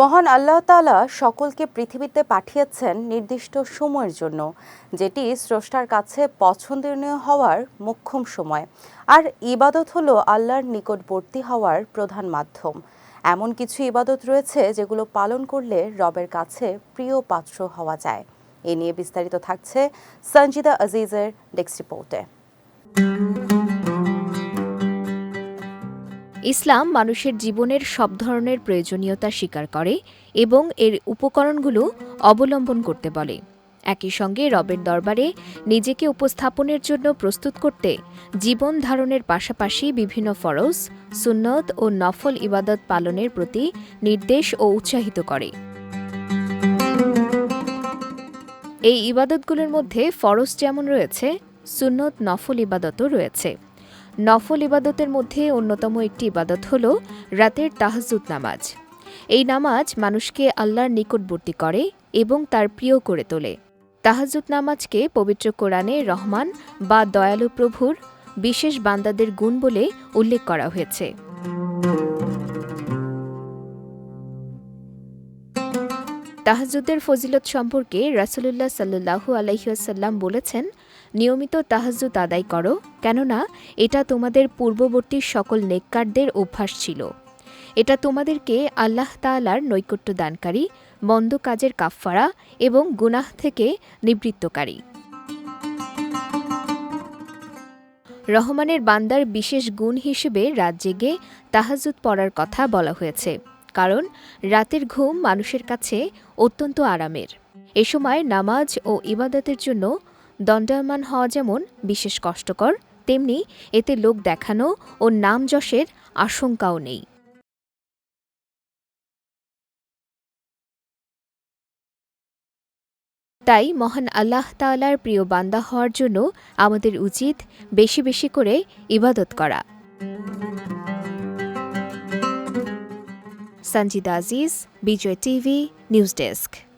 মহান আল্লাহ তাআলা সকলকে পৃথিবীতে পাঠিয়েছেন নির্দিষ্ট সময়ের জন্য, যেটি স্রষ্টার কাছে পছন্দনীয় হওয়ার মোক্ষম সময়। আর ইবাদত হলো আল্লাহর নিকটবর্তী হওয়ার প্রধান মাধ্যম। এমন কিছু ইবাদত রয়েছে যেগুলো পালন করলে রবের কাছে প্রিয় পাত্র হওয়া যায়। এ নিয়ে বিস্তারিত থাকছে সঞ্জিদা আজিজের ডেস্ক রিপোর্টে। ইসলাম মানুষের জীবনের সব ধরনের প্রয়োজনীয়তা স্বীকার করে এবং এর উপকরণগুলো অবলম্বন করতে বলে। একই সঙ্গে রবের দরবারে নিজেকে উপস্থাপনের জন্য প্রস্তুত করতে জীবন ধারণের পাশাপাশি বিভিন্ন ফরজ, সুন্নত ও নফল ইবাদত পালনের প্রতি নির্দেশ ও উৎসাহিত করে। এই ইবাদতগুলোর মধ্যে ফরজ যেমন রয়েছে, সুন্নত নফল ইবাদতও রয়েছে। নফল ইবাদতের মধ্যে অন্যতম একটি ইবাদত হল রাতের তাহাজুদ নামাজ। এই নামাজ মানুষকে আল্লাহর নিকটবর্তী করে এবং তার প্রিয় করে তোলে। তাহাজুদ নামাজকে পবিত্র কোরআনে রহমান বা দয়ালু প্রভুর, বিশেষ বান্দাদের গুণ বলে উল্লেখ করা হয়েছে। তাহাজুদের ফজিলত সম্পর্কে রাসুলুল্লাহ সাল্লু আলহিউসাল্লাম বলেছেন, নিয়মিত তাহাজুদ আদায় করো, কেননা এটা তোমাদের পূর্ববর্তী সকল নেককারদের অভ্যাস ছিল। এটা তোমাদেরকে আল্লাহ তাআলার নৈকট্য দানকারী, মন্দ কাজের কাফফারা এবং গুনাহ থেকে নিবৃত্তকারী। রহমানের বান্দার বিশেষ গুণ হিসেবে রাত জেগে তাহাজুদ পড়ার কথা বলা হয়েছে। কারণ রাতের ঘুম মানুষের কাছে অত্যন্ত আরামের। এ সময় নামাজ ও ইবাদতের জন্য দণ্ডায়মান হওয়া যেমন বিশেষ কষ্টকর, তেমনি এতে লোক দেখানো ও নাম যশের আশঙ্কাও নেই। তাই মহান আল্লাহ তাআলার প্রিয় বান্দা হওয়ার জন্য আমাদের উচিত বেশি বেশি করে ইবাদত করা। Sanjida Aziz Bijoy TV news desk